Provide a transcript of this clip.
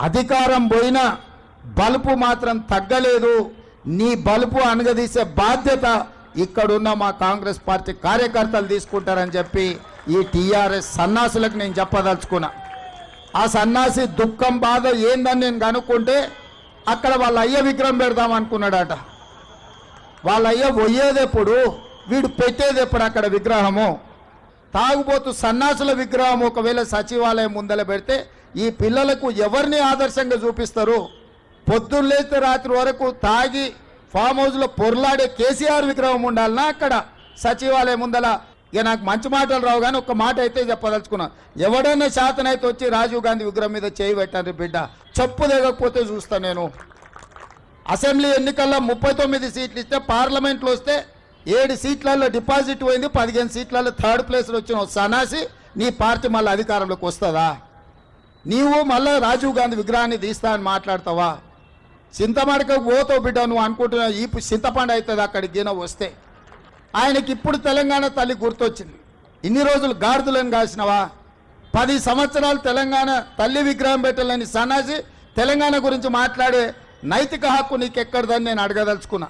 అధికారం పోయినా బలుపు మాత్రం తగ్గలేదు. నీ బలుపు అనగదీసే బాధ్యత ఇక్కడున్న మా కాంగ్రెస్ పార్టీ కార్యకర్తలు తీసుకుంటారని చెప్పి ఈ టీఆర్ఎస్ సన్నాసులకు నేను చెప్పదలుచుకున్నా. ఆ సన్నాసి దుఃఖం బాధ ఏందని నేను కనుక్కుంటే అక్కడ వాళ్ళ అయ్య విగ్రహం పెడదాం అనుకున్నాడట. వాళ్ళ అయ్య పోయేదెప్పుడు వీడు పెట్టేది ఎప్పుడు అక్కడ విగ్రహము? తాగుబోతు సన్నాసుల విగ్రహం ఒకవేళ సచివాలయం ముందల పెడితే ఈ పిల్లలకు ఎవరిని ఆదర్శంగా చూపిస్తారు? పొద్దున్నేస్తే రాత్రి వరకు తాగి ఫామ్ హౌస్లో పొర్లాడే కేసీఆర్ విగ్రహం ఉండాలనా అక్కడ? సచివాలయం ముందల. ఇక నాకు మంచి మాటలు రావు కానీ ఒక మాట అయితే చెప్పదలుచుకున్నా. ఎవడైనా శాతనైతే వచ్చి రాజీవ్ గాంధీ విగ్రహం మీద చేయి పెట్టాను బిడ్డ. చెప్పు లేకపోతే చూస్తా నేను. అసెంబ్లీ ఎన్నికల్లో ముప్పై తొమ్మిది సీట్లు ఇస్తే పార్లమెంట్లో వస్తే ఏడు సీట్లలో డిపాజిట్ పోయింది పదిహేను సీట్లలో థర్డ్ ప్లేస్లో వచ్చిన సనాసి నీ పార్టీ మళ్ళీ అధికారంలోకి వస్తుందా? నీవు మళ్ళీ రాజీవ్ గాంధీ విగ్రహాన్ని తీస్తా అని మాట్లాడతావా? చింతమడకకు పోతావు బిడ్డ నువ్వు అనుకుంటున్నావు ఈ చింతపండు అవుతుంది అక్కడికి గిన వస్తే. ఆయనకి ఇప్పుడు తెలంగాణ తల్లి గుర్తొచ్చింది. ఇన్ని రోజులు గాడిదలను కాసినవా? పది సంవత్సరాలు తెలంగాణ తల్లి విగ్రహం పెట్టాలని సన్నాసి తెలంగాణ గురించి మాట్లాడే నైతిక హక్కు నీకు ఎక్కడదని నేను అడగదలుచుకున్నా.